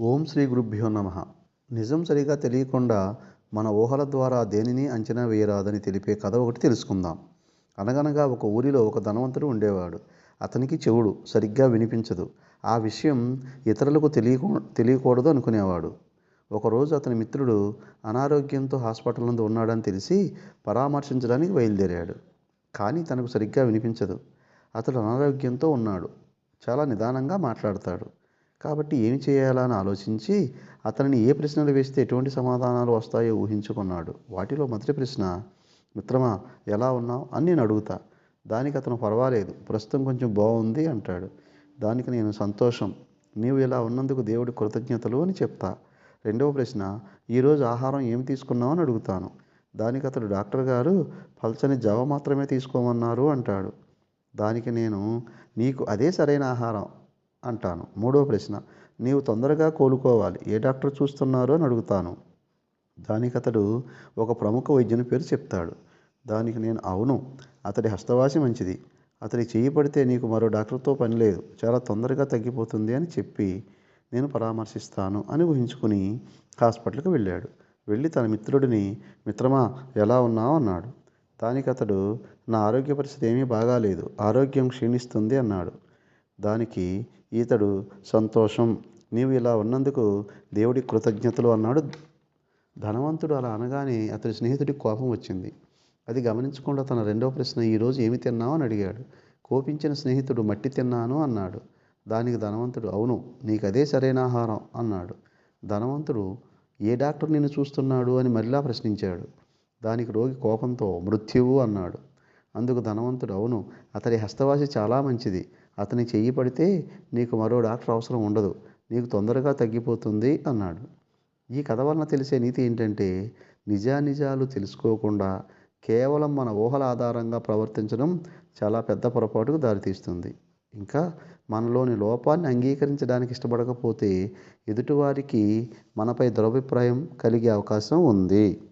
ఓం శ్రీ గురుభ్యో నమ. నిజం సరిగా తెలియకుండా మన ఊహల ద్వారా దేనిని అంచనా వేయరాదని తెలిపే కథ ఒకటి తెలుసుకుందాం. అనగనగా ఒక ఊరిలో ఒక ధనవంతుడు ఉండేవాడు. అతనికి చెవుడు సరిగ్గా వినిపించదు. ఆ విషయం ఇతరులకు తెలియకూ తెలియకూడదు అనుకునేవాడు. ఒకరోజు అతని మిత్రుడు అనారోగ్యంతో హాస్పిటల్ నందు ఉన్నాడని తెలిసి పరామర్శించడానికి బయలుదేరాడు. కానీ తనకు సరిగ్గా వినిపించదు. అతడు అనారోగ్యంతో ఉన్నాడు. చాలా నిదానంగా మాట్లాడతాడు. కాబట్టి ఏమి చేయాలా అని ఆలోచించి అతనిని ఏ ప్రశ్నలు వేస్తే ఎటువంటి సమాధానాలు వస్తాయో ఊహించుకున్నాడు. వాటిలో మొదటి ప్రశ్న మిత్రమా ఎలా ఉన్నావు? అని నేను అడుగుతా. దానికి అతను పర్వాలేదు ప్రస్తుతం కొంచెం బాగుంది అంటాడు. దానికి నేను సంతోషం నీవు ఇలా ఉన్నందుకు దేవుడి కృతజ్ఞతలు అని చెప్తా. రెండవ ప్రశ్న ఈరోజు ఆహారం ఏమి తీసుకున్నావు? అని అడుగుతాను. దానికి అతడు డాక్టర్ గారు పల్చని జవ మాత్రమే తీసుకోమన్నారు అంటాడు. దానికి నేను నీకు అదే సరైన ఆహారం అంటాను. మూడో ప్రశ్న నీవు తొందరగా కోలుకోవాలి. ఏ డాక్టర్ చూస్తున్నారు అని అడుగుతాను. దానికి అతడు ఒక ప్రముఖ వైద్యుని పేరు చెప్తాడు. దానికి నేను అవును అతడి హస్తవాసి మంచిది. అతడి చేయి పడితే నీకు మరో డాక్టర్తో పని లేదు. చాలా తొందరగా తగ్గిపోతుంది అని చెప్పి నేను పరామర్శిస్తాను అని ఊహించుకుని హాస్పిటల్కి వెళ్ళాడు. వెళ్ళి తన మిత్రుడిని మిత్రమా ఎలా ఉన్నావు? అన్నాడు. దానికి అతడు నా ఆరోగ్య పరిస్థితి ఏమీ బాగాలేదు. ఆరోగ్యం క్షీణిస్తుంది అన్నాడు. దానికి ఈతడు సంతోషం. నీవు ఇలా ఉన్నందుకు దేవుడి కృతజ్ఞతలు అన్నాడు. ధనవంతుడు అలా అనగానే అతడి స్నేహితుడికి కోపం వచ్చింది. అది గమనించకుండా తన రెండవ ప్రశ్న ఈరోజు ఏమి తిన్నావు? అని అడిగాడు. కోపించిన స్నేహితుడు మట్టి తిన్నాను అన్నాడు. దానికి ధనవంతుడు అవును నీకు అదే సరైన ఆహారం అన్నాడు. ధనవంతుడు ఏ డాక్టర్ నిన్ను చూస్తున్నాడు? అని మరలా ప్రశ్నించాడు. దానికి రోగి కోపంతో మృత్యువు అన్నాడు. అందుకు ధనవంతుడు. అవును అతడి హస్తవాసి చాలా మంచిది. అతని చెయ్యి పడితే నీకు మరో డాక్టర్ అవసరం ఉండదు. నీకు తొందరగా తగ్గిపోతుంది అన్నాడు. ఈ కథ వలన తెలిసే నీతి ఏంటంటే నిజానిజాలు తెలుసుకోకుండా కేవలం మన ఊహల ఆధారంగా ప్రవర్తించడం చాలా పెద్ద పొరపాటుకు దారితీస్తుంది. ఇంకా మనలోని లోపాన్ని అంగీకరించడానికి ఇష్టపడకపోతే ఎదుటివారికి మనపై దురభిప్రాయం కలిగే అవకాశం ఉంది.